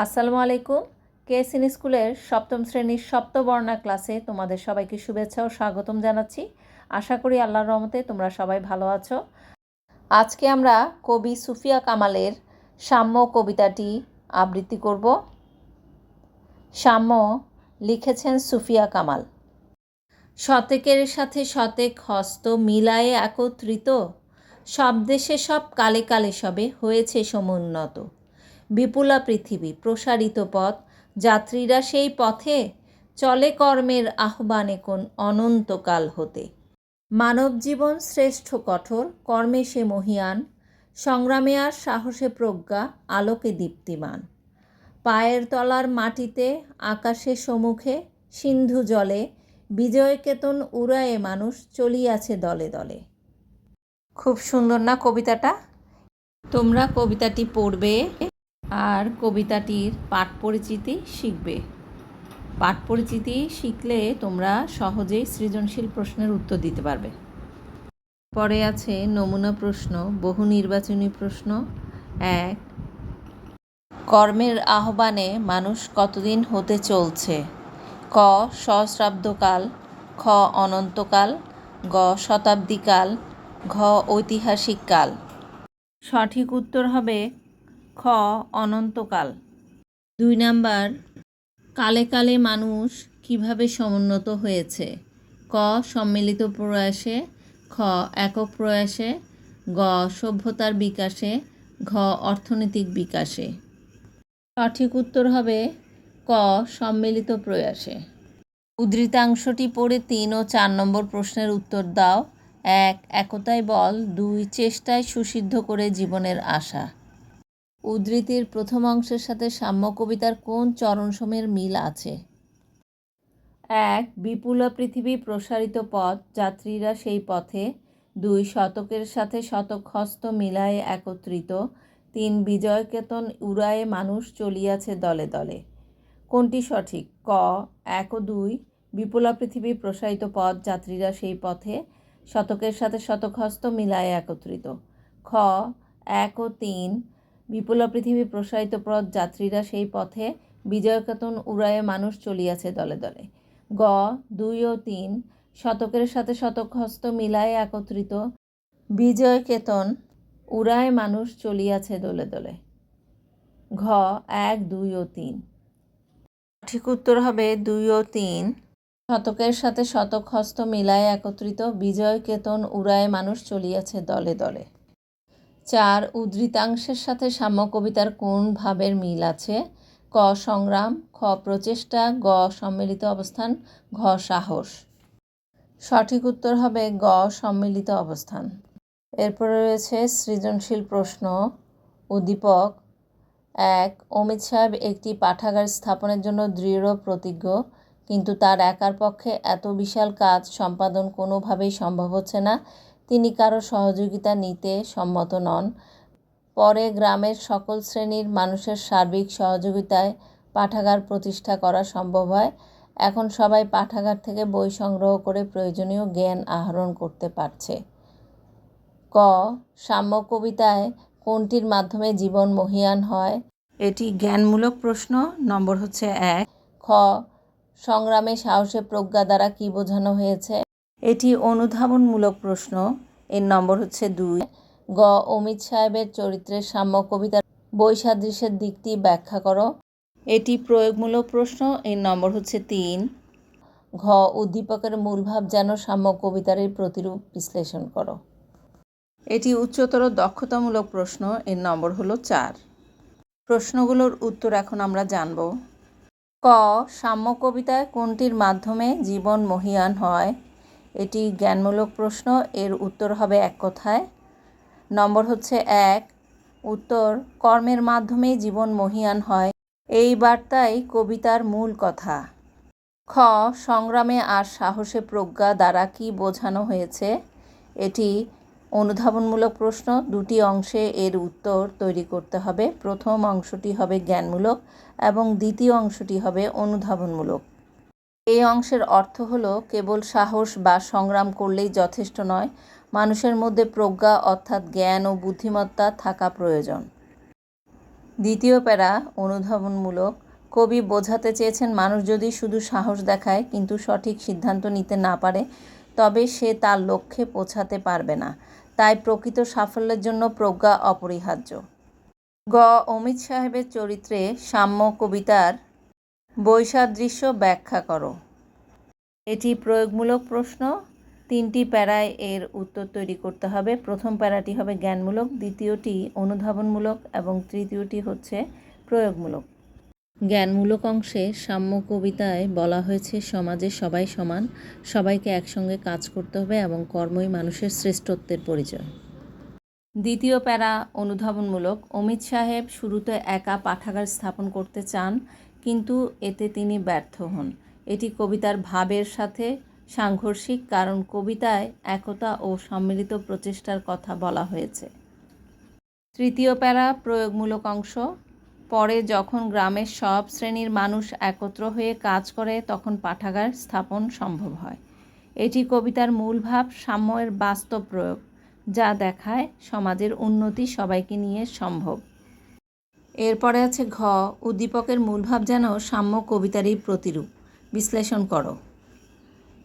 আসসালামু আলাইকুম। কেএসএন স্কুলের সপ্তম শ্রেণির সপ্তবর্ণা ক্লাসে তোমাদের সবাইকে শুভেচ্ছা ও স্বাগতম জানাচ্ছি। আশা করি আল্লাহর রহমতে তোমরা সবাই ভালো আছো। আজকে আমরা কবি সুফিয়া কামালের সাম্য কবিতাটি আবৃত্তি করব। সাম্য লিখেছেন সুফিয়া কামাল। শতেকের সাথে শতেক হস্ত মিলায়ে একত্রিত, সব দেশে সব কালে কালে সবে হয়েছে সমুন্নত। বিপুলা পৃথিবী প্রসারিত পথ। যাত্রীরা সেই পথে চলে কর্মের আহ্বানে কোন অনন্তকাল হতে। মানব জীবন শ্রেষ্ঠ কঠোর কর্মে সে মহিয়ান। সংগ্রামে আর সাহসে প্রজ্ঞা আলোকে দীপ্তিমান। পায়ের তলার মাটিতে আকাশে সম্মুখে সিন্ধু জলে বিজয়কেতন উড়ায়ে মানুষ চলিয়াছে দলে দলে। খুব সুন্দর না কবিতাটা? তোমরা কবিতাটি পড়বে। আর কবিতাটির পাঠ পরিচিতি শিখবে। পাঠ পরিচিতি শিখলে তোমরা সহজেই সৃজনশীল প্রশ্নের উত্তর দিতে পারবে। পরে আছে নমুনা প্রশ্ন, বহু নির্বাচনী প্রশ্ন। এক, কর্মের আহ্বানে মানুষ কতদিন হতে চলছে? ক সহস্রাব্দকাল খ, অনন্তকাল। গ, শতাব্দীকাল। ঘ, ঐতিহাসিক কাল। সঠিক উত্তর হবে খ অনন্তকাল। দুই নাম্বার, কালে কালে মানুষ কীভাবে সমুন্নত হয়েছে? ক, সম্মিলিত প্রয়াসে। খ, একক প্রয়াসে। গ, সভ্যতার বিকাশে। ঘ, অর্থনৈতিক বিকাশে। সঠিক উত্তর হবে ক, সম্মিলিত প্রয়াসে। উদ্ধৃতাংশটি পড়ে তিন ও চার নম্বর প্রশ্নের উত্তর দাও। এক, একতায় বল, দুই, চেষ্টায় সুসিদ্ধ করে জীবনের আশা। উদ্ধৃতির প্রথম অংশের সাথে সাম্য কবিতার কোন চরণসমের মিল আছে? এক, বিপুলা পৃথিবী প্রসারিত পথ, যাত্রীরা সেই পথে। দুই, শতকের সাথে শতক হস্ত মিলায়ে একত্রিত। তিন, বিজয়কেতন উড়ায়ে মানুষ চলিয়াছে দলে দলে। কোনটি সঠিক? ক, এক ও দুই, বিপুলা পৃথিবী প্রসারিত পথ, যাত্রীরা সেই পথে। শতকের সাথে শতক হস্ত মিলায়ে একত্রিত। খ, এক ও তিন বিপুলা পৃথিবী প্রসারিত পথ যাত্রীরা সেই পথে বিজয়কেতন উড়ায়ে মানুষ চলিয়াছে দলে দলে। গ, দুই ও তিন শতকের সাথে শতক হস্ত মিলায়ে একত্রিত বিজয়কেতন উড়ায় মানুষ চলিয়াছে দলে দলে। ঘ, এক, দুই ও তিন ঠিক উত্তর হবে দুই ও তিন শতকের সাথে শতক হস্ত মিলায় একত্রিত বিজয় কেতন উড়ায় মানুষ চলিয়াছে দলে দলে। চার, উদ্ধৃতাংশের সাথে সাম্য কবিতার কোন ভাবের মিল আছে? ক, সংগ্রাম, খ, প্রচেষ্টা, গ, সম্মিলিত অবস্থান, ঘ, সাহস। সঠিক উত্তর হবে গ, সম্মিলিত অবস্থান। এরপরে রয়েছে সৃজনশীল প্রশ্ন, উদ্দীপক। এক, অমিত সাহেব একটি পাঠাগার স্থাপনের জন্য দৃঢ় প্রতিজ্ঞ, কিন্তু তার একার পক্ষে এত বিশাল কাজ সম্পাদন কোনোভাবেই সম্ভব হচ্ছে না। তিনি কারও সহযোগিতা নিতে সম্মত নন। পরে গ্রামের সকল শ্রেণির মানুষের সার্বিক সহযোগিতায় পাঠাগার প্রতিষ্ঠা করা সম্ভব হয়। এখন সবাই পাঠাগার থেকে বই সংগ্রহ করে প্রয়োজনীয় জ্ঞান আহরণ করতে পারছে। ক. সাম্য কবিতায় কোনটির মাধ্যমে জীবন মহিয়ান হয়? এটি জ্ঞানমূলক প্রশ্ন নম্বর হচ্ছে এক। খ. সংগ্রামে সাহসে প্রজ্ঞা দ্বারা কি বোঝানো হয়েছে? এটি অনুধাবনমূলক প্রশ্ন। এর নম্বর হচ্ছে দুই। গ, অমিত সাহেবের চরিত্রের সাম্য কবিতার বৈসাদৃশ্যের দিকটি ব্যাখ্যা করো। এটি প্রয়োগমূলক প্রশ্ন, এর নম্বর হচ্ছে তিন। ঘ, উদ্দীপকের মূলভাব যেন সাম্য কবিতার প্রতিরূপ বিশ্লেষণ করো। এটি উচ্চতর দক্ষতামূলক প্রশ্ন, এর নম্বর হলো চার। প্রশ্নগুলোর উত্তর এখন আমরা জানব। ক, সাম্য কবিতায় কোনটির মাধ্যমে জীবন মহিয়ান হয়? এটি জ্ঞানমূলক প্রশ্ন, এর উত্তর হবে এক কথায়। নম্বর হচ্ছে এক, উত্তর, কর্মের মাধ্যমে জীবন মহিয়ান হয়। এই বার্তাই কবিতার মূল কথা। খ, সংগ্রামে আর সাহসে প্রজ্ঞা দ্বারা কি বোঝানো হয়েছে? এটি অনুধাবনমূলক প্রশ্ন, দুটি অংশে এর উত্তর তৈরি করতে হবে। প্রথম অংশটি হবে জ্ঞানমূলক এবং দ্বিতীয় অংশটি হবে অনুধাবনমূলক। এই অংশের অর্থ হলো, কেবল সাহস বা সংগ্রাম করলেই যথেষ্ট নয়। মানুষের মধ্যে প্রজ্ঞা অর্থাৎ জ্ঞান ও বুদ্ধিমত্তা থাকা প্রয়োজন। দ্বিতীয় প্যারা, অনুধাবনমূলক। কবি বোঝাতে চেয়েছেন, মানুষ যদি শুধু সাহস দেখায় কিন্তু সঠিক সিদ্ধান্ত নিতে না পারে, তবে সে তার লক্ষ্যে পৌঁছাতে পারবে না। তাই প্রকৃত সাফল্যের জন্য প্রজ্ঞা অপরিহার্য। গ. অমিত সাহেবের চরিত্রে সাম্য কবিতার বৈসাদৃশ্য ব্যাখ্যা করো। এটি প্রয়োগমূলক প্রশ্ন। তিনটি প্যারায় এর উত্তর তৈরি করতে হবে। প্রথম প্যারাটি হবে জ্ঞানমূলক, দ্বিতীয়টি অনুধাবনমূলক এবং তৃতীয়টি হচ্ছে প্রয়োগমূলক। জ্ঞানমূলক অংশে সাম্য কবিতায় বলা হয়েছে, সমাজে সবাই সমান, সবাইকে একসঙ্গে কাজ করতে হবে এবং কর্মই মানুষের শ্রেষ্ঠত্বের পরিচয়। দ্বিতীয় প্যারা অনুধাবনমূলক। অমিত সাহেব শুরুতে একা পাঠাগার স্থাপন করতে চান কিন্তু এতে তিনি ব্যর্থ হন। এটি কবিতার ভাবের সাথে সাংঘর্ষিক, কারণ কবিতায় একতা ও সম্মিলিত প্রচেষ্টার কথা বলা হয়েছে। তৃতীয় প্যারা প্রয়োগমূলক অংশ। পরে যখন গ্রামের সব শ্রেণির মানুষ একত্র হয়ে কাজ করে, তখন পাঠাগার স্থাপন সম্ভব হয়। এটি কবিতার মূল ভাব, সাম্যের বাস্তব প্রয়োগ, যা দেখায় সমাজের উন্নতি সবাইকে নিয়ে সম্ভব। এরপরে আছে ঘ, উদ্দীপকের মূলভাব যেন সাম্য কবিতারই প্রতিরূপ। বিশ্লেষণ করো।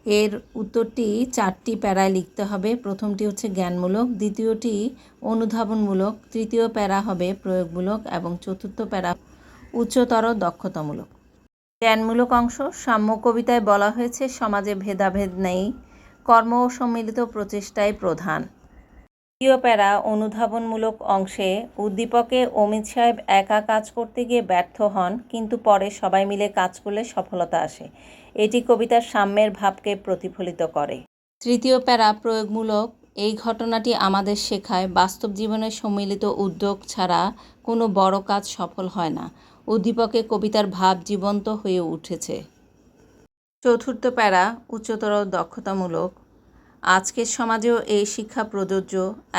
এর উত্তরটি চারটি প্যারায় লিখতে হবে। প্রথমটি হচ্ছে জ্ঞানমূলক, দ্বিতীয়টি অনুধাবনমূলক, তৃতীয় প্যারা হবে প্রয়োগমূলক এবং চতুর্থ প্যারা উচ্চতর দক্ষতামূলক। জ্ঞানমূলক অংশ, সাম্য কবিতায় বলা হয়েছে, সমাজে ভেদাভেদ নেই, কর্ম ও সম্মিলিত প্রচেষ্টাই প্রধান। তৃতীয় প্যারা অনুধাবনমূলক অংশে উদ্দীপকে অমিত সাহেব একা কাজ করতে গিয়ে ব্যর্থ হন কিন্তু পরে সবাই মিলে কাজ করলে সফলতা আসে। এটি কবিতার সাম্যের ভাবকে প্রতিফলিত করে। তৃতীয় প্যারা প্রয়োগমূলক এই ঘটনাটি আমাদের শেখায় বাস্তব জীবনের সম্মিলিত উদ্যোগ ছাড়া কোনো বড় কাজ সফল হয় না। উদ্দীপকে কবিতার ভাব জীবন্ত হয়ে উঠেছে। চতুর্থ প্যারা উচ্চতর দক্ষতামূলক আজকের সমাজেও এই শিক্ষা প্রযোজ্য,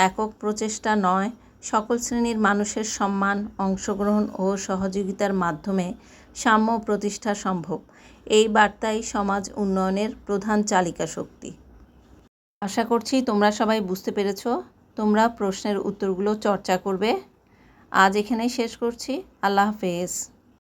একক প্রচেষ্টা নয়, সকল শ্রেণির মানুষের সম্মান, অংশগ্রহণ ও সহযোগিতার মাধ্যমে সাম্য প্রতিষ্ঠা সম্ভব। এই বার্তাই সমাজ উন্নয়নের প্রধান চালিকা শক্তি। আশা করছি তোমরা সবাই বুঝতে পেরেছ, তোমরা প্রশ্নের উত্তরগুলো চর্চা করবে। আজ এখানেই শেষ করছি। আল্লাহ হাফেজ।